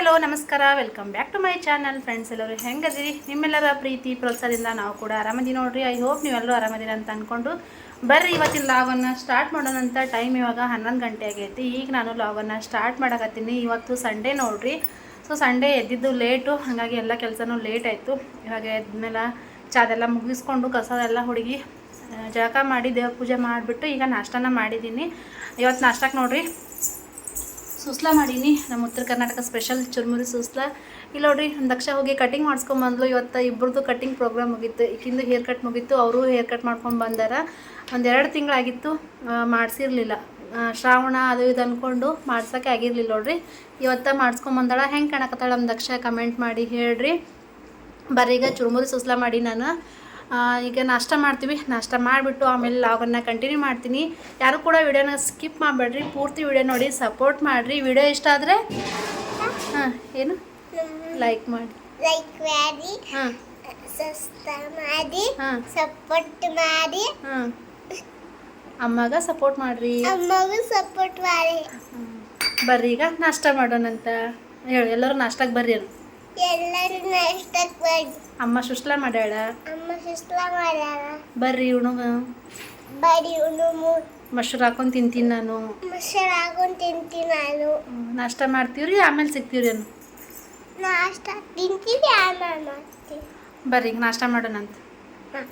Hello ನಮಸ್ಕಾರ. Welcome back to my channel friends ಎಲ್ಲರೂ ಹೆಂಗದಿರಿ? ನಿಮ್ಮೆಲ್ಲರ ಪ್ರೀತಿ, ಪ್ರೋತ್ಸಾಹದಿಂದ ನಾವು ಕೂಡ ಆರಾಮದಿ ನೋಡ್ರಿ. ಐ ಹೋಪ್ ನೀವೆಲ್ಲರೂ ಆರಾಮದಿರಿ ಅಂತ ಅಂದ್ಕೊಂಡು ಬರ್ರಿ ಇವತ್ತಿನ ಲಾಗನ್ನು ಸ್ಟಾರ್ಟ್ ಮಾಡೋಣಂತ ಟೈಮ್ ಇವಾಗ ಹನ್ನೊಂದು ಗಂಟೆ ಆಗೈತಿ. ಈಗ ನಾನು ಲಾಗನ್ನು ಸ್ಟಾರ್ಟ್ ಮಾಡಕತ್ತೀನಿ. ಇವತ್ತು ಸಂಡೇ ನೋಡ್ರಿ. ಸೊ ಸಂಡೇ ಎದ್ದಿದ್ದು ಲೇಟು ಹಾಗಾಗಿ ಎಲ್ಲ ಕೆಲಸನೂ ಲೇಟ್ ಆಯಿತು. ಇವಾಗ ಎದ್ಮೇಲೆ ಚಾದೆಲ್ಲ ಮುಗಿಸ್ಕೊಂಡು ಕಸದೆಲ್ಲ ಹುಡುಗಿ ಜಳಕ ಮಾಡಿ ದೇವ್ರ ಪೂಜೆ ಮಾಡಿಬಿಟ್ಟು ಈಗ ನಾಷ್ಟನ ಮಾಡಿದ್ದೀನಿ. ಇವತ್ತು ನಾಷ್ಟಕ್ಕೆ ನೋಡ್ರಿ. ಸುಸ್ಲ ಮಾಡೀನಿ. ನಮ್ಮ ಉತ್ತರ ಕರ್ನಾಟಕ ಸ್ಪೆಷಲ್ ಚುರುಮುರಿ ಸುಸ್ಲ. ಇಲ್ಲ ನೋಡ್ರಿ ನಮ್ಮ ದಕ್ಷ ಹೋಗಿ ಕಟಿಂಗ್ ಮಾಡಿಸ್ಕೊಂಬಂದ್ಲು ಇವತ್ತು ಇಬ್ಬರದು ಕಟಿಂಗ್ ಪ್ರೋಗ್ರಾಮ್ ಮುಗೀತು. ಈಕಿಂದು ಹೇರ್ ಕಟ್ ಮುಗೀತು. ಅವರು ಹೇರ್ ಕಟ್ ಮಾಡ್ಕೊಂಡು ಬಂದಾರ. ಒಂದೆರಡು ತಿಂಗಳಾಗಿತ್ತು ಮಾಡಿಸಿರ್ಲಿಲ್ಲ. ಶ್ರಾವಣ ಅದು ಇದು ಅಂದ್ಕೊಂಡು ಮಾಡ್ಸೋಕ್ಕೆ ಆಗಿರಲಿಲ್ಲ ನೋಡ್ರಿ. ಇವತ್ತು ಮಾಡಿಸ್ಕೊಂಬಂದಾಳ ಹೆಂಗೆ ಕಾಣಕತ್ತಾಳ ನಮ್ಮ ದಕ್ಷ? ಕಮೆಂಟ್ ಮಾಡಿ ಹೇಳ್ರಿ. ಬರೀಗ ಚುರುಮುರಿ ಸುಸ್ಲ ಮಾಡಿ ನಾನು. ಈಗ ನಾಷ್ಟ ಮಾಡ್ತೀವಿ. ನಾಷ್ಟ ಮಾಡಿಬಿಟ್ಟು ಆಮೇಲೆ ಲಾಗನ್ನ ಕಂಟಿನ್ಯೂ ಮಾಡ್ತೀನಿ. ಯಾರು ಕೂಡ ವಿಡಿಯೋನ ಸ್ಕಿಪ್ ಮಾಡಬೇಡ್ರಿ. ಪೂರ್ತಿ ವಿಡಿಯೋ ನೋಡಿ ಸಪೋರ್ಟ್ ಮಾಡಿರಿ. ವಿಡಿಯೋ ಇಷ್ಟ ಆದರೆ ಹಾಂ ಏನು? ಲೈಕ್ ಮಾಡಿ. ಲೈಕ್ ಮಾಡಿ ಹಾಂ. ಮಾಡಿ ಹಾಂ. ಸಪೋರ್ಟ್ ಮಾಡಿ. ಹಾಂ. ಅಮ್ಮಗ ಸಪೋರ್ಟ್ ಮಾಡ್ರಿ. ಅಮ್ಮಗೂ ಸಪೋರ್ಟ್ ಮಾಡಿ. ಬರ್ರಿ ಈಗ ನಾಷ್ಟ ಮಾಡೋಣಂತ. ಹೇಳಿ ಎಲ್ಲರೂ ನಾಷ್ಟಕ್ಕೆ ಬರ್ರಿ ಅನ್ನು ಎಲ್ಲರೂ ನಾಷ್ಟಕ್ಕೆ ಅಮ್ಮ ಸುಸ್ಲ ಮಾಡ್ಯಾಳ? ಅಮ್ಮ ಸುಸ್ಲ ಮಾಡ್ಯಾಳ. ಬರ್ರಿ ಉಣುಗ ಬರ್ರಿ ಉಣುಮು ಮೊಸರು ಹಾಕೊಂಡು ತಿಂತೀನಿ ನಾನು. ಮೊಸರು ಹಾಕೊಂಡು ತಿಂತೀನಿ ನಾನು. ನಾಷ್ಟಾ ಮಾಡ್ತೀವ್ರಿ ಆಮೇಲೆ ಸಿಗ್ತೀವ್ರಿ ನಾನು ನಾಷ್ಟ ತಿಂತೀವಿ ಆಮೇಲೆ ಮಾಡ್ತೀವಿ. ಬರ್ರಿ ನಾಷ್ಟ ಮಾಡೋಣಂತ. ಹ.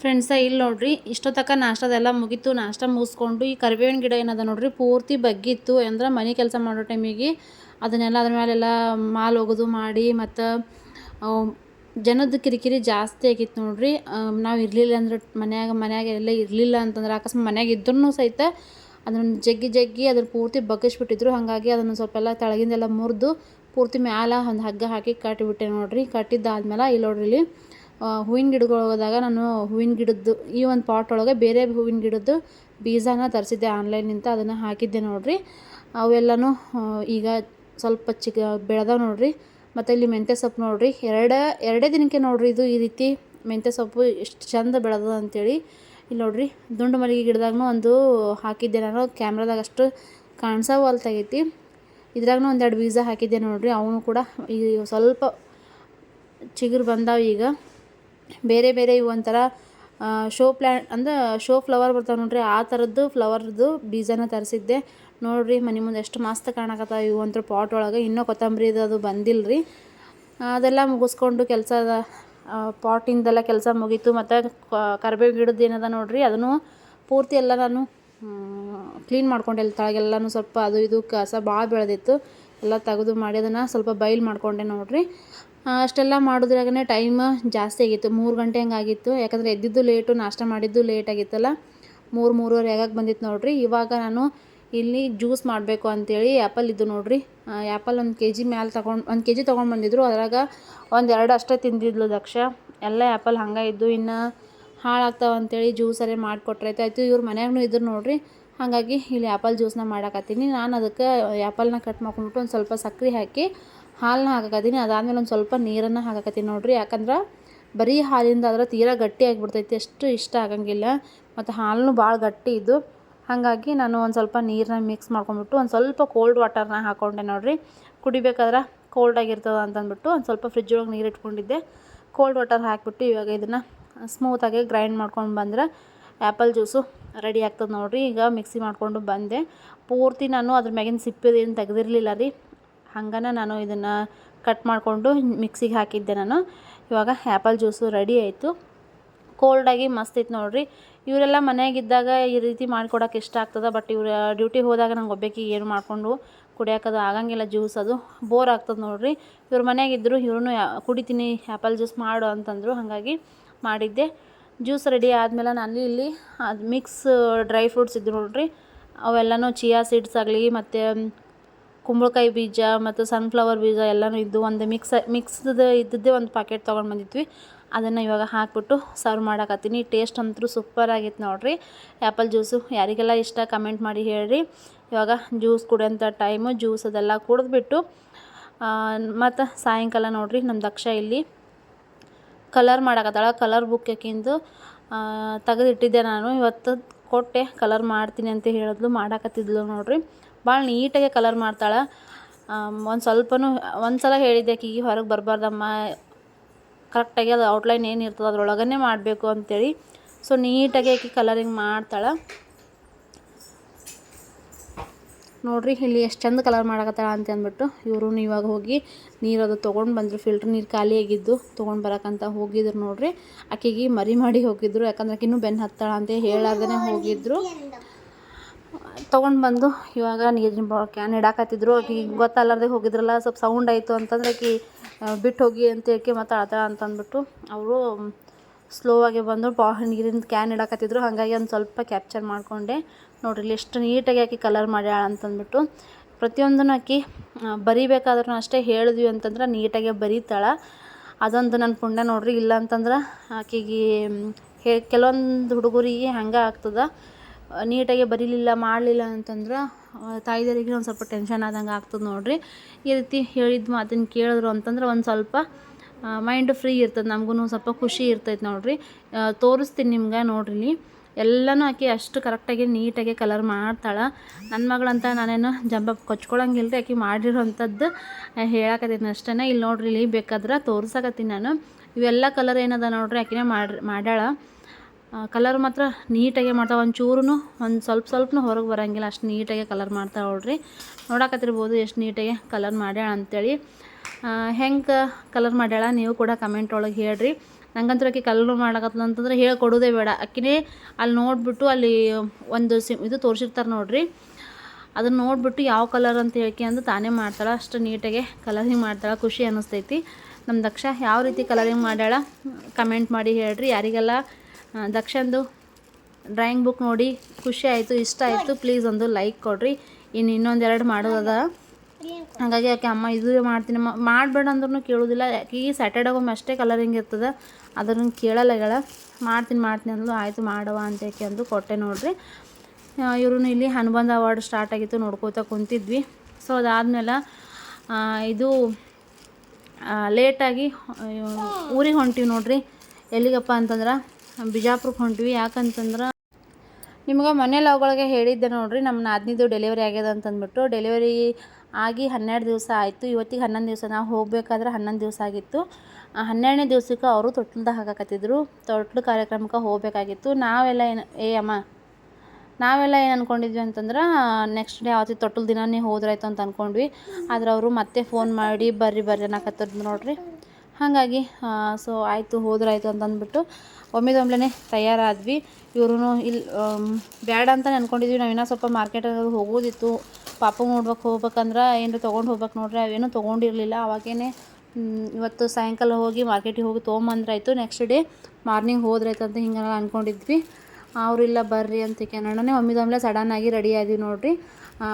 ಫ್ರೆಂಡ್ಸ ಇಲ್ಲಿ ನೋಡ್ರಿ, ಇಷ್ಟೊತ್ತಕ ನಾಷ್ಟದೆಲ್ಲ ಮುಗೀತು. ನಾಷ್ಟ ಮುಗಿಸ್ಕೊಂಡು ಈ ಕರಿಬೇವಿನ ಗಿಡ ಏನದ ನೋಡ್ರಿ, ಪೂರ್ತಿ ಬಗ್ಗಿತ್ತು ಅಂದ್ರೆ ಮನೆ ಕೆಲಸ ಮಾಡೋ ಟೈಮಿಗೆ ಅದನ್ನೆಲ್ಲ ಅದ್ರ ಮೇಲೆಲ್ಲ ಮಾಲ್ ಒಗೆದು ಮಾಡಿ ಮತ್ತು ಜನದ ಕಿರಿಕಿರಿ ಜಾಸ್ತಿ ಆಗಿತ್ತು ನೋಡ್ರಿ. ನಾವು ಇರಲಿಲ್ಲ ಅಂದ್ರೆ ಮನ್ಯಾಗ ಮನ್ಯಾಗ ಎಲ್ಲ ಇರಲಿಲ್ಲ ಅಂತಂದ್ರೆ ಅಕಸ್ಮಾತ್ ಮನ್ಯಾಗ ಇದ್ರೂ ಸಹಿತ ಅದನ್ನು ಜಗ್ಗಿ ಜಗ್ಗಿ ಅದನ್ನು ಪೂರ್ತಿ ಬಗ್ಗಿಸ್ಬಿಟ್ಟಿದ್ರು. ಹಾಗಾಗಿ ಅದನ್ನು ಸ್ವಲ್ಪ ಎಲ್ಲ ತೆಳಗಿಂದೆಲ್ಲ ಮುರಿದು ಪೂರ್ತಿ ಮ್ಯಾಲ ಒಂದು ಹಗ್ಗ ಹಾಕಿ ಕಟ್ಟಿಬಿಟ್ಟೆ ನೋಡ್ರಿ. ಕಟ್ಟಿದ್ದಾದ್ಮೇಲೆ ಇಲ್ಲಿ ನೋಡ್ರಿ ಇಲ್ಲಿ ಹೂವಿನ ಗಿಡಗಳು ಹೋದಾಗ ನಾನು ಹೂವಿನ ಗಿಡದ್ದು, ಈ ಒಂದು ಪಾಟ್ ಒಳಗೆ ಬೇರೆ ಹೂವಿನ ಗಿಡದ್ದು ಬೀಜನ ತರಿಸಿದ್ದೆ ಆನ್ಲೈನ್ನಿಂದ ಅದನ್ನು ಹಾಕಿದ್ದೆ ನೋಡಿರಿ. ಅವೆಲ್ಲನೂ ಈಗ ಸ್ವಲ್ಪ ಚಿಕ್ಕ ಬೆಳೆದ ನೋಡಿರಿ. ಮತ್ತು ಇಲ್ಲಿ ಮೆಂತ್ಯ ಸೊಪ್ಪು ನೋಡಿರಿ. ಎರಡು, ಎರಡೇ ದಿನಕ್ಕೆ ನೋಡಿರಿ ಇದು ಈ ರೀತಿ ಮೆಂತ್ಯ ಸೊಪ್ಪು ಎಷ್ಟು ಚಂದ ಬೆಳೆದದ ಅಂತೇಳಿ. ಇಲ್ಲಿ ನೋಡಿರಿ, ದುಂಡು ಮಲ್ಲಿಗೆ ಗಿಡದಾಗೂ ಒಂದು ಹಾಕಿದ್ದೆ ನಾನು. ಕ್ಯಾಮ್ರಾದಾಗ ಅಷ್ಟು ಕಾಣಿಸೋವಲ್ತಾಗೈತಿ ಇದ್ರಾಗೂ ಒಂದೆರಡು ಬೀಜ ಹಾಕಿದ್ದೆ ನೋಡಿರಿ. ಅವನು ಕೂಡ ಈ ಸ್ವಲ್ಪ ಚಿಗುರು ಬಂದಾವ ಈಗ. ಬೇರೆ ಬೇರೆ ಇವು ಒಂಥರ ಶೋ ಪ್ಲ್ಯಾಂಟ್ ಅಂದ್ರೆ ಶೋ ಫ್ಲವರ್ ಬರ್ತಾವೆ ನೋಡ್ರಿ, ಆ ಥರದ್ದು ಫ್ಲವರ್ದು ಬೀಜನ ತರಿಸಿದ್ದೆ. ನೋಡ್ರಿ ಮನೆ ಮುಂದೆ ಎಷ್ಟು ಮಸ್ತ್ ಕಾಣಕತ್ತಾವ ಇವು ಒಂಥರ ಪಾಟ್ ಒಳಗೆ. ಇನ್ನೂ ಕೊತ್ತಂಬರಿದು ಅದು ಬಂದಿಲ್ಲ ರೀ ಅದೆಲ್ಲ ಮುಗಿಸ್ಕೊಂಡು ಕೆಲಸ ಪಾಟಿಂದೆಲ್ಲ ಕೆಲಸ ಮುಗೀತು. ಮತ್ತು ಕರ್ಬೇವು ಗಿಡದ್ದು ಏನದ ನೋಡ್ರಿ, ಅದನ್ನು ಪೂರ್ತಿ ಎಲ್ಲ ನಾನು ಕ್ಲೀನ್ ಮಾಡ್ಕೊಂಡೆ ಅಲ್ಲಿ ತಳಗೆಲ್ಲನೂ ಸ್ವಲ್ಪ ಅದು ಇದು ಕಸ ಭಾಳ ಬೆಳೆದಿತ್ತು. ಎಲ್ಲ ತೆಗೆದು ಮಾಡಿ ಅದನ್ನು ಸ್ವಲ್ಪ ಬೈಲ್ ಮಾಡ್ಕೊಂಡೆ ನೋಡಿರಿ. ಅಷ್ಟೆಲ್ಲ ಮಾಡೋದ್ರಾಗನೇ ಟೈಮ್ ಜಾಸ್ತಿ ಆಗಿತ್ತು. ಮೂರು ಗಂಟೆ ಹಂಗೆ ಆಗಿತ್ತು. ಯಾಕಂದರೆ ಎದ್ದಿದ್ದು ಲೇಟು ನಾಷ್ಟ ಮಾಡಿದ್ದು ಲೇಟ್ ಆಗಿತ್ತಲ್ಲ. ಮೂರು, ಮೂರುವರೆ ಆಗಾಗ ಬಂದಿತ್ತು ನೋಡಿರಿ. ಇವಾಗ ನಾನು ಇಲ್ಲಿ ಜ್ಯೂಸ್ ಮಾಡಬೇಕು ಅಂಥೇಳಿ ಆ್ಯಪಲ್ ಇದ್ದು ನೋಡಿರಿ. ಆ್ಯಪಲ್ ಒಂದು ಕೆ ಜಿ ಮ್ಯಾಲೆ ತೊಗೊಂಡು, ಒಂದು ಕೆ ಜಿ ತೊಗೊಂಡು ಬಂದಿದ್ರು. ಅದ್ರಾಗ ಒಂದು ಎರಡು ಅಷ್ಟೇ ತಿಂದಿದ್ಲು ದಕ್ಷ. ಎಲ್ಲ ಆ್ಯಪಲ್ ಹಂಗೆ ಇದ್ದು, ಇನ್ನು ಹಾಳಾಗ್ತಾವ ಅಂತೇಳಿ ಜ್ಯೂಸರೇ ಮಾಡಿಕೊಟ್ರೈತೆ. ಆಯಿತು, ಇವ್ರ ಮನ್ಯಾಗೂ ಇದ್ರು ನೋಡ್ರಿ. ಹಾಗಾಗಿ ಇಲ್ಲಿ ಆ್ಯಪಲ್ ಜ್ಯೂಸ್ನ ಮಾಡಾಕತ್ತೀನಿ. ನಾನು ಅದಕ್ಕೆ ಆ್ಯಪಲ್ನ ಕಟ್ ಮಾಡ್ಕೊಂಡ್ಬಿಟ್ಟು ಒಂದು ಸ್ವಲ್ಪ ಸಕ್ಕರೆ ಹಾಕಿ ಹಾಲನ್ನ ಹಾಕಕತ್ತೀನಿ. ಅದಾದಮೇಲೆ ಒಂದು ಸ್ವಲ್ಪ ನೀರನ್ನು ಹಾಕಕತ್ತೀನಿ ನೋಡಿರಿ. ಯಾಕಂದ್ರೆ ಬರೀ ಹಾಲಿಂದ ಆದ್ರೆ ತೀರಾ ಗಟ್ಟಿ ಆಗಿಬಿಡ್ತೈತಿ. ಅಷ್ಟು ಇಷ್ಟ ಆಗಂಗಿಲ್ಲ. ಮತ್ತು ಹಾಲನ್ನು ಭಾಳ ಗಟ್ಟಿ ಇದ್ದು ಹಾಗಾಗಿ ನಾನು ಒಂದು ಸ್ವಲ್ಪ ನೀರನ್ನ ಮಿಕ್ಸ್ ಮಾಡ್ಕೊಂಡ್ಬಿಟ್ಟು ಒಂದು ಸ್ವಲ್ಪ ಕೋಲ್ಡ್ ವಾಟರ್ನ ಹಾಕ್ಕೊಂಡೆ ನೋಡಿರಿ. ಕುಡಿಬೇಕಾದ್ರೆ ಕೋಲ್ಡ್ ಆಗಿರ್ತದ ಅಂತಂದ್ಬಿಟ್ಟು ಒಂದು ಸ್ವಲ್ಪ ಫ್ರಿಜ್ ಒಳಗೆ ನೀರು ಇಟ್ಕೊಂಡಿದ್ದೆ. ಕೋಲ್ಡ್ ವಾಟರ್ ಹಾಕಿಬಿಟ್ಟು ಇವಾಗ ಇದನ್ನು ಸ್ಮೂತಾಗಿ ಗ್ರೈಂಡ್ ಮಾಡ್ಕೊಂಡು ಬಂದ್ರೆ ಆ್ಯಪಲ್ ಜ್ಯೂಸು ರೆಡಿ ಆಗ್ತದೆ ನೋಡಿರಿ. ಈಗ ಮಿಕ್ಸಿ ಮಾಡಿಕೊಂಡು ಬಂದೆ. ಪೂರ್ತಿ ನಾನು ಅದ್ರ ಮ್ಯಾಗಿನ ಸಿಪ್ಪೆದೇನು ತೆಗೆದಿರಲಿಲ್ಲ ರೀ. ಹಂಗನ ನಾನು ಇದನ್ನು ಕಟ್ ಮಾಡಿಕೊಂಡು ಮಿಕ್ಸಿಗೆ ಹಾಕಿದ್ದೆ ನಾನು. ಇವಾಗ ಆ್ಯಪಲ್ ಜ್ಯೂಸು ರೆಡಿ ಆಯಿತು. ಕೋಲ್ಡಾಗಿ ಮಸ್ತ್ ಇತ್ತು ನೋಡಿರಿ. ಇವರೆಲ್ಲ ಮನೆಯಾಗಿದ್ದಾಗ ಈ ರೀತಿ ಮಾಡಿಕೊಡೋಕೆ ಇಷ್ಟ ಆಗ್ತದೆ ಬಟ್ ಇವ್ರ ಡ್ಯೂಟಿ ಹೋದಾಗ ನಂಗೆ ಒಬ್ಬಕ್ಕೆ ಏನು ಮಾಡಿಕೊಂಡು ಕುಡಿಯೋಕದು ಆಗಂಗಿಲ್ಲ ಜ್ಯೂಸ್ ಅದು. ಬೋರ್ ಆಗ್ತದೆ ನೋಡ್ರಿ. ಇವ್ರ ಮನೆಯಾಗಿದ್ದರು ಇವ್ರೂ ಕುಡಿತೀನಿ ಆ್ಯಪಲ್ ಜ್ಯೂಸ್ ಮಾಡು ಅಂತಂದರು. ಹಾಗಾಗಿ ಮಾಡಿದ್ದೆ. ಜ್ಯೂಸ್ ರೆಡಿ ಆದಮೇಲೆ ನಾನು ಇಲ್ಲಿ, ಅದು ಮಿಕ್ಸ್ ಡ್ರೈ ಫ್ರೂಟ್ಸ್ ಇದ್ದು ನೋಡ್ರಿ. ಅವೆಲ್ಲನೂ ಚಿಯಾ ಸೀಡ್ಸ್ ಆಗಲಿ ಮತ್ತು ಕುಂಬಳಕಾಯಿ ಬೀಜ ಮತ್ತು ಸನ್ಫ್ಲವರ್ ಬೀಜ ಎಲ್ಲನೂ ಇದ್ದು ಒಂದು ಮಿಕ್ಸ್ ಮಿಕ್ಸ್ದು ಇದ್ದದ್ದೇ ಒಂದು ಪ್ಯಾಕೆಟ್ ತೊಗೊಂಡು ಬಂದಿದ್ವಿ. ಅದನ್ನು ಇವಾಗ ಹಾಕ್ಬಿಟ್ಟು ಸರ್ವ್ ಮಾಡೋಕತ್ತೀನಿ. ಟೇಸ್ಟ್ ಅಂತೂ ಸೂಪರ್ ಆಗಿತ್ತು ನೋಡ್ರಿ. ಆ್ಯಪಲ್ ಜ್ಯೂಸು ಯಾರಿಗೆಲ್ಲ ಇಷ್ಟ ಕಮೆಂಟ್ ಮಾಡಿ ಹೇಳ್ರಿ. ಇವಾಗ ಜ್ಯೂಸ್ ಕುಡಿಯೋಂಥ ಟೈಮು ಜ್ಯೂಸ್ ಅದೆಲ್ಲ ಕುಡಿದ್ಬಿಟ್ಟು ಮತ್ತು ಸಾಯಂಕಾಲ ನೋಡ್ರಿ ನಮ್ಮ ದಕ್ಷ ಇಲ್ಲಿ. ಕಲರ್ ಮಾಡಕತ್ತಾಳ ಕಲರ್ ಬುಕ್ ಆಕಿಂದು ತೆಗೆದಿಟ್ಟಿದ್ದೆ ನಾನು. ಇವತ್ತು ಕೊಟ್ಟೆ ಕಲರ್ ಮಾಡ್ತೀನಿ ಅಂತ ಹೇಳಿದ್ಲು, ಮಾಡಾಕತ್ತಿದ್ಲು ನೋಡ್ರಿ. ಭಾಳ ನೀಟಾಗೆ ಕಲರ್ ಮಾಡ್ತಾಳೆ. ಒಂದು ಸ್ವಲ್ಪನೂ, ಒಂದು ಸಲ ಹೇಳಿದ್ದೆ ಆಕಿಗೆ, ಹೊರಗೆ ಬರಬಾರ್ದಮ್ಮ. ಕರೆಕ್ಟಾಗಿ ಅದು ಔಟ್ಲೈನ್ ಏನು ಇರ್ತದೆ ಅದ್ರೊಳಗನೆ ಮಾಡಬೇಕು ಅಂತೇಳಿ. ಸೊ ನೀಟಾಗಿ ಆಕೆ ಕಲರಿಂಗ್ ಮಾಡ್ತಾಳೆ. ನೋಡ್ರಿ, ಇಲ್ಲಿ ಎಷ್ಟು ಚಂದ ಕಲರ್ ಮಾಡಕತ್ತಾಳ ಅಂತ ಅಂದ್ಬಿಟ್ಟು ಇವರು ಇವಾಗ ಹೋಗಿ ನೀರು ಅದು ತೊಗೊಂಡು ಬಂದರು ಫಿಲ್ಟ್ರ್ ನೀರು ಖಾಲಿ ಆಗಿದ್ದು ತೊಗೊಂಡು ಬರೋಕ್ಕಂತ ಹೋಗಿದ್ರು ನೋಡ್ರಿ. ಆಕೆಗೆ ಮರಿ ಮಾಡಿ ಹೋಗಿದ್ರು, ಯಾಕಂದ್ರೆ ಇನ್ನೂ ಬೆನ್ನು ಹತ್ತಾಳ ಅಂತ ಹೇಳಾರ್ದೇ ಹೋಗಿದ್ರು. ತೊಗೊಂಡು ಬಂದು ಇವಾಗ ನೀರಿನ ಬಾ ಕ್ಯಾನ್ ಇಡಾಕತ್ತಿದ್ರು. ಆಕೆ ಗೊತ್ತಲ್ಲಾರ್ದೆ ಹೋಗಿದ್ರಲ್ಲ, ಸ್ವಲ್ಪ ಸೌಂಡ್ ಆಯಿತು ಅಂತಂದ್ರೆ ಆಕೆ ಬಿಟ್ಟು ಹೋಗಿ ಅಂತ ಹೇಳಿ ಮತ್ತೆ ಅಳ್ತಾಳ ಅಂತ ಅಂದ್ಬಿಟ್ಟು ಅವರು ಸ್ಲೋ ಆಗಿ ಬಂದು ಬಾ ನೀರಿನ ಕ್ಯಾನ್ ಇಡಾಕತ್ತಿದ್ರು. ಹಾಗಾಗಿ ಒಂದು ಸ್ವಲ್ಪ ಕ್ಯಾಪ್ಚರ್ ಮಾಡಿಕೊಂಡೆ. ನೋಡ್ರಿ ಎಷ್ಟು ನೀಟಾಗಿ ಆಕಿ ಕಲರ್ ಮಾಡ್ಯಾಳ ಅಂತಂದ್ಬಿಟ್ಟು ಪ್ರತಿಯೊಂದನ್ನು ಆಕಿ ಬರಿಬೇಕಾದ್ರೂ ಅಷ್ಟೇ ಹೇಳಿದ್ವಿ ಅಂತಂದ್ರೆ ನೀಟಾಗೆ ಬರೀತಾಳೆ. ಅದೊಂದು ನನ್ನ ಪುಣ್ಯ ನೋಡ್ರಿ, ಇಲ್ಲ ಅಂತಂದ್ರೆ ಆಕೆಗೆ ಹೇ, ಕೆಲವೊಂದು ಹುಡುಗರಿಗೆ ಹಂಗೆ ಆಗ್ತದೆ. ನೀಟಾಗಿ ಬರೀಲಿಲ್ಲ, ಮಾಡಲಿಲ್ಲ ಅಂತಂದ್ರೆ ತಾಯಿದರಿಗೆ ಒಂದು ಸ್ವಲ್ಪ ಟೆನ್ಷನ್ ಆದಂಗೆ ಆಗ್ತದೆ ನೋಡ್ರಿ. ಈ ರೀತಿ ಹೇಳಿದ ಮಾತನ್ನು ಕೇಳಿದ್ರು ಅಂತಂದ್ರೆ ಒಂದು ಸ್ವಲ್ಪ ಮೈಂಡ್ ಫ್ರೀ ಇರ್ತದೆ ನಮಗೂ ಸ್ವಲ್ಪ ಖುಷಿ ಇರ್ತೈತೆ ನೋಡ್ರಿ. ತೋರಿಸ್ತೀನಿ ನಿಮ್ಗೆ ನೋಡ್ರಿ ಎಲ್ಲನೂ ಆಕೆ ಅಷ್ಟು ಕರೆಕ್ಟಾಗಿ, ನೀಟಾಗಿ ಕಲರ್ ಮಾಡ್ತಾಳೆ. ನನ್ನ ಮಗಳಂತ ನಾನೇನು ಜಂಬ ಕೊಚ್ಕೊಳಂಗಿಲ್ಲ ಆಕಿ ಮಾಡಿರೋಂಥದ್ದು ಹೇಳಕತ್ತೀನಿ ಅಷ್ಟೇ ಇಲ್ಲಿ ನೋಡ್ರಿ, ಇಲ್ಲಿ ಬೇಕಾದ್ರೆ ತೋರಿಸಕತ್ತೀನಿ ನಾನು. ಇವೆಲ್ಲ ಕಲರ್ ಏನದ ನೋಡ್ರಿ, ಆಕಿನೇ ಮಾಡಿ, ಮಾಡ್ಯಾಳ. ಕಲರ್ ಮಾತ್ರ ನೀಟಾಗೆ ಮಾಡ್ತಾವೆ ಒಂಚೂರು ಚೂರು ಒಂದು ಸ್ವಲ್ಪ ಸ್ವಲ್ಪನೂ ಹೊರಗೆ ಬರೋಂಗಿಲ್ಲ. ಅಷ್ಟು ನೀಟಾಗೆ ಕಲರ್ ಮಾಡ್ತಾವೆ ನೋಡ್ರಿ. ನೋಡಕತ್ತಿರ್ಬೋದು ಎಷ್ಟು ನೀಟಾಗೆ ಕಲರ್ ಮಾಡ್ಯಾಳ ಅಂತೇಳಿ. ಹೆಂಗೆ ಕಲರ್ ಮಾಡ್ಯಾಳ ನೀವು ಕೂಡ ಕಮೆಂಟ್ ಒಳಗೆ ಹೇಳ್ರಿ. ನಂಗಂತೂ ಆಕೆ ಕಲರ್ ಮಾಡಕತ್ತಲ್ಲ ಅಂತಂದ್ರೆ ಹೇಳ್ಕೊಡೋದೇ ಬೇಡ. ಆಕಿನೇ ಅಲ್ಲಿ ನೋಡಿಬಿಟ್ಟು ಅಲ್ಲಿ ಒಂದು ಸಿಮ್ ಇದು ತೋರಿಸಿರ್ತಾರೆ ನೋಡ್ರಿ. ಅದನ್ನು ನೋಡಿಬಿಟ್ಟು ಯಾವ ಕಲರ್ ಅಂತ ಹೇಳ್ಕೆ ಅಂದು ತಾನೇ ಮಾಡ್ತಾಳೆ. ಅಷ್ಟು ನೀಟಾಗೆ ಕಲರಿಂಗ್ ಮಾಡ್ತಾಳೆ. ಖುಷಿ ಅನ್ನಿಸ್ತೈತಿ ನಮ್ಮ ದಕ್ಷ ಯಾವ ರೀತಿ ಕಲರಿಂಗ್ ಮಾಡ್ಯಾಳ ಕಮೆಂಟ್ ಮಾಡಿ ಹೇಳ್ರಿ. ಯಾರಿಗೆಲ್ಲ ದಕ್ಷಂದು ಡ್ರಾಯಿಂಗ್ ಬುಕ್ ನೋಡಿ ಖುಷಿ ಆಯಿತು, ಇಷ್ಟ ಆಯಿತು ಪ್ಲೀಸ್ ಒಂದು ಲೈಕ್ ಕೊಡಿರಿ. ಇನ್ನು ಇನ್ನೊಂದೆರಡು ಮಾಡೋದದ ಹಾಗಾಗಿ ಆಕೆ ಅಮ್ಮ ಇದು ಮಾಡ್ತೀನಿ. ಮಾಡಬೇಡ ಅಂದ್ರೂ ಕೇಳೋದಿಲ್ಲ. ಈ ಸ್ಯಾಟರ್ಡೇಗೊಮ್ಮೆ ಅಷ್ಟೇ ಕಲರಿಂಗ್ ಇರ್ತದೆ. ಅದನ್ನು ಕೇಳಲ್ಲ ಮಾಡ್ತೀನಿ ಮಾಡ್ತೀನಿ ಅಂದ್ಲು. ಆಯಿತು ಮಾಡುವ ಅಂತ ಅಂದು ಕೊಟ್ಟೆ ನೋಡ್ರಿ. ಇವ್ರೂ ಇಲ್ಲಿ ಅನುಬಂಧ ಅವಾರ್ಡ್ ಸ್ಟಾರ್ಟ್ ಆಗಿತ್ತು ನೋಡ್ಕೋತಾ ಕುಂತಿದ್ವಿ. ಸೊ ಅದಾದ್ಮೇಲೆ ಇದು ಲೇಟಾಗಿ ಊರಿಗೆ ಹೊಂಟಿವಿ ನೋಡ್ರಿ. ಎಲ್ಲಿಗಪ್ಪ ಅಂತಂದ್ರೆ, ಬಿಜಾಪುರಕ್ಕೆ ಹೊಂಟಿವಿ. ಯಾಕಂತಂದ್ರೆ, ನಿಮ್ಗೆ ಮನೆ ಅವುಗಳಿಗೆ ಹೇಳಿದ್ದೆ ನೋಡ್ರಿ. ನಮ್ಮ ನಾದಿನಿದು ಡೆಲಿವರಿ ಆಗ್ಯದ ಅಂತಂದ್ಬಿಟ್ಟು. ಡೆಲಿವರಿ ಆಗಿ ಹನ್ನೆರಡು ದಿವಸ ಆಯಿತು. ಇವತ್ತಿಗೆ ಹನ್ನೊಂದು ದಿವಸ. ನಾವು ಹೋಗಬೇಕಾದ್ರೆ ಹನ್ನೊಂದು ದಿವಸ ಆಗಿತ್ತು. ಹನ್ನೆರಡನೇ ದಿವಸಕ್ಕೆ ಅವರು ತೊಟ್ಲದ ಹಾಕಾಕತ್ತಿದ್ರು ತೊಟ್ಲು ಕಾರ್ಯಕ್ರಮಕ್ಕೆ ಹೋಗಬೇಕಾಗಿತ್ತು. ನಾವೆಲ್ಲ ಏನು, ಏ ಅಮ್ಮ, ನಾವೆಲ್ಲ ಏನು ಅಂದ್ಕೊಂಡಿದ್ವಿ ಅಂತಂದ್ರೆ ನೆಕ್ಸ್ಟ್ ಡೇ ಯಾವತ್ತಿ ತೊಟ್ಟಲು ದಿನನೇ ಹೋದ್ರಾಯ್ತು ಅಂತ ಅಂದ್ಕೊಂಡ್ವಿ ಆದ್ರೆ ಅವರು ಮತ್ತೆ ಫೋನ್ ಮಾಡಿ, ಬರ್ರಿ ಬರ್ರಿ ಅನ್ನಕತ್ತದ್ದು ನೋಡ್ರಿ. ಹಾಗಾಗಿ ಸೊ ಆಯಿತು, ಹೋದ್ರಾಯ್ತು ಅಂತ ಅಂದ್ಬಿಟ್ಟು ಒಮ್ಮಿದೊಮ್ಲೆನೆ ತಯಾರಾದ್ವಿ. ಇವ್ರೂ ಇಲ್ಲಿ ಬೇಡ ಅಂತ ಅನ್ಕೊಂಡಿದ್ವಿ. ನಾವು ಇನ್ನೂ ಸ್ವಲ್ಪ ಮಾರ್ಕೆಟಲ್ಲಿ ಹೋಗೋದಿತ್ತು. ಪಾಪ ನೋಡ್ಬೇಕು ಹೋಗ್ಬೇಕಂದ್ರೆ ಏನು ತೊಗೊಂಡು ಹೋಗ್ಬೇಕು ನೋಡ್ರಿ. ಅವೇನೂ ತೊಗೊಂಡಿರಲಿಲ್ಲ. ಅವಾಗೇನೆ ಇವತ್ತು ಸಾಯಂಕಾಲ ಹೋಗಿ ಮಾರ್ಕೆಟಿಗೆ ಹೋಗಿ ತೊಗೊಂಬಂದ್ರಾಯ್ತು. ನೆಕ್ಸ್ಟ್ ಡೇ ಮಾರ್ನಿಂಗ್ ಹೋದ್ರಾಯ್ತು ಅಂತ ಹಿಂಗೆಲ್ಲ ಅಂದ್ಕೊಂಡಿದ್ವಿ ಅವರಿಲ್ಲ ಬರ್ರಿ ಅಂತ ಕೇಳೋಣನೇ ಸಡನ್ ಆಗಿ ರೆಡಿ ಆದ್ವಿ ನೋಡಿರಿ.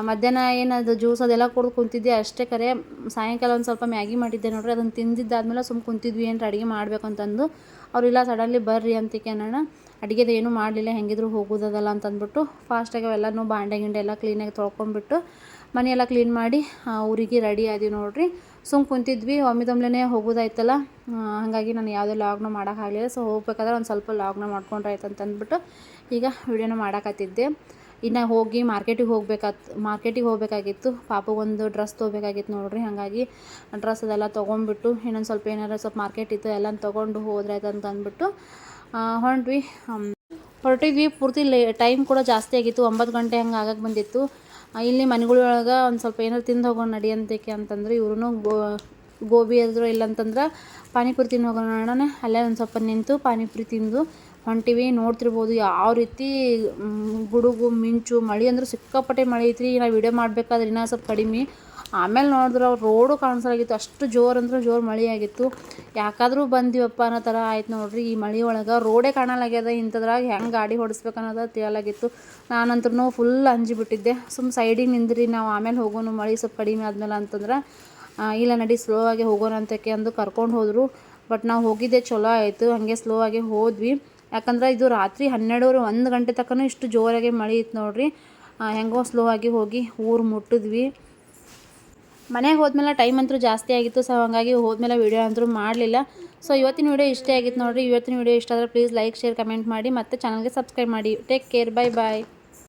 ಮಧ್ಯಾಹ್ನ ಏನದು ಜ್ಯೂಸ್ ಅದೆಲ್ಲ ಕುಡ್ದು ಕುಂತಿದ್ದೆ ಅಷ್ಟೇ ಕರೆ. ಸಾಯಂಕಾಲ ಒಂದು ಸ್ವಲ್ಪ ಮ್ಯಾಗಿ ಮಾಡಿದ್ದೆ ನೋಡಿರಿ. ಅದನ್ನು ತಿಂದಿದ್ದಾದ್ಮೇಲೆ ಸುಮ್ಮ ಕುಂತಿದ್ವಿ ಏನು ಅಡುಗೆ ಮಾಡಬೇಕು ಅಂತಂದು. ಅವರಿಲ್ಲ ಸಡನ್ಲಿ ಬರ್ರಿ ಅಂತ ಕೇಳೋಣ ಅಡುಗೆದು ಏನೂ ಮಾಡಲಿಲ್ಲ, ಹೆಂಗಿದ್ರು ಹೋಗೋದದಲ್ಲ ಅಂತ ಅಂದ್ಬಿಟ್ಟು ಫಾಸ್ಟಾಗಿ ಅವೆಲ್ಲನೂ ಬಾಂಡೆ ಗಿಂಡೆ ಎಲ್ಲ ಕ್ಲೀನಾಗಿ ತೊಳ್ಕೊಂಡ್ಬಿಟ್ಟು ಮನೆಯೆಲ್ಲ ಕ್ಲೀನ್ ಮಾಡಿ ಊರಿಗೆ ರೆಡಿ ಆದ್ವಿ ನೋಡ್ರಿ. ಸುಮ್ಮ ಕುಂತಿದ್ವಿ ಒಮ್ಮಿದೊಮ್ಲೆನೇ ಹೋಗೋದಾಯ್ತಲ್ಲ. ಹಾಗಾಗಿ ನಾನು ಯಾವುದೇ ಲಾಗ್ನ ಮಾಡೋಕ್ಕಾಗಲಿಲ್ಲ ಸೊ ಹೋಗ್ಬೇಕಾದ್ರೆ ಒಂದು ಸ್ವಲ್ಪ ಲಾಗ್ನ ಮಾಡ್ಕೊಂಡ್ರೆ ಆಯ್ತು ಅಂತ ಅಂದ್ಬಿಟ್ಟು ಈಗ ವಿಡಿಯೋನ ಮಾಡೋಕತ್ತಿದ್ದೆ. ಇನ್ನು ಹೋಗಿ ಮಾರ್ಕೆಟಿಗೆ ಹೋಗ್ಬೇಕಾತ್ ಮಾರ್ಕೆಟಿಗೆ ಹೋಗಬೇಕಾಗಿತ್ತು. ಪಾಪಗೊಂದು ಡ್ರೆಸ್ ತೊಗೋಬೇಕಾಗಿತ್ತು ನೋಡ್ರಿ. ಹಾಗಾಗಿ ಡ್ರೆಸ್ ಅದೆಲ್ಲ ತೊಗೊಂಡ್ಬಿಟ್ಟು ಇನ್ನೊಂದು ಸ್ವಲ್ಪ ಏನಾರ ಸ್ವಲ್ಪ ಮಾರ್ಕೆಟ್ ಇತ್ತು ಎಲ್ಲ ತೊಗೊಂಡು ಅಂತ ಅಂದ್ಬಿಟ್ಟು ಹಮ್, ಹೊರಟಿದ್ವಿ. ಪೂರ್ತಿ ಲೇ ಟೈಮ್ ಕೂಡ ಜಾಸ್ತಿ ಆಗಿತ್ತು. ಒಂಬತ್ತು ಗಂಟೆ ಹಂಗೆ ಆಗಕ್ಕೆ ಬಂದಿತ್ತು. ಇಲ್ಲಿ ಮನೆಗಳೊಳಗೆ ಒಂದು ಸ್ವಲ್ಪ ಏನಾರು ತಿಂದು ಹೋಗೋಣ ನಡಿ ಅಂತಂದ್ರೆ ಇವ್ರೂ ಗೋ, ಗೋಬಿ ಎದ್ರು ಇಲ್ಲಂತಂದ್ರೆ ಪಾನಿಪುರಿ ತಿಂದು ಹೋಗೋಣ ನೋಡೋಣ ಅಲ್ಲೇ ಒಂದು ಸ್ವಲ್ಪ ನಿಂತು ಪಾನಿಪುರಿ ತಿಂದು ಹೊಂಟಿವಿ. ನೋಡ್ತಿರ್ಬೋದು ಯಾವ ರೀತಿ ಗುಡುಗು, ಮಿಂಚು, ಮಳೆ ಅಂದ್ರೆ ಸಿಕ್ಕಾಪಟ್ಟೆ ಮಳೆ ಐತ್ರಿ. ನಾವು ವಿಡಿಯೋ ಮಾಡಬೇಕಾದ್ರೆ ಇನ್ನೂ ಸ್ವಲ್ಪ ಕಡಿಮೆ. ಆಮೇಲೆ ನೋಡಿದ್ರೆ ರೋಡು ಕಾಣಿಸಲಾಗಿತ್ತು ಅಷ್ಟು ಜೋರು ಅಂದ್ರೆ ಜೋರು ಮಳೆ ಆಗಿತ್ತು. ಯಾಕಾದರೂ ಬಂದಿವಪ್ಪ ಅನ್ನೋ ಥರ ಆಯ್ತು ನೋಡ್ರಿ. ಈ ಮಳೆ ಒಳಗೆ ರೋಡೇ ಕಾಣಲಾಗ್ಯದ. ಇಂಥದ್ರಾಗ ಹೆಂಗೆ ಗಾಡಿ ಅನ್ನೋದು ತಿಳಿಯಲಾಗಿತ್ತು. ನಾನಂತ್ರೂ ಫುಲ್ ಅಂಜಿಬಿಟ್ಟಿದ್ದೆ ಸುಮ್ಮ ಸೈಡಿಗೆ ನಿಂದ್ರಿ, ನಾವು ಆಮೇಲೆ ಹೋಗೋನು ಮಳೆ ಸ್ವಲ್ಪ ಕಡಿಮೆ ಆದ್ಮೇಲೆ ಅಂತಂದ್ರೆ ಇಲ್ಲ ನಡಿ ಸ್ಲೋ ಆಗಿ ಹೋಗೋಣ ಅಂತಕ್ಕೆ ಅಂದು ಕರ್ಕೊಂಡು ಹೋದರು. ಬಟ್ ನಾವು ಹೋಗಿದ್ದೆ ಚಲೋ ಆಯಿತು. ಹಾಗೆ ಸ್ಲೋ ಆಗಿ ಹೋದ್ವಿ. ಯಾಕಂದ್ರೆ ಇದು ರಾತ್ರಿ ಹನ್ನೆರಡುವರೆ ಒಂದು ಗಂಟೆ ತನಕ ಇಷ್ಟು ಜೋರಾಗಿ ಮಳೆ ಇತ್ತು ನೋಡ್ರಿ. ಹೆಂಗೋ ಸ್ಲೋ ಆಗಿ ಹೋಗಿ ಊರು ಮುಟ್ಟಿದ್ವಿ. ಮನೆಗೆ ಹೋದ್ಮೇಲೆ ಟೈಮ್ ಅಂತೂ ಜಾಸ್ತಿ ಆಗಿತ್ತು ಸೊ ಹಾಗಾಗಿ ಹೋದ್ಮೇಲೆ ವೀಡಿಯೋ ಅಂತೂ ಮಾಡಲಿಲ್ಲ. ಸೊ ಇವತ್ತಿನ ವೀಡಿಯೋ ಇಷ್ಟೇ ಆಗಿತ್ತು ನೋಡಿರಿ. ಇವತ್ತಿನ ವೀಡಿಯೋ ಇಷ್ಟ ಆದರೆ ಪ್ಲೀಸ್ ಲೈಕ್ ಶೇರ್ ಕಮೆಂಟ್ ಮಾಡಿ ಮತ್ತು ಚಾನಲ್ಗೆ ಸಬ್ಸ್ಕ್ರೈಬ್ ಮಾಡಿ. Take care bye bye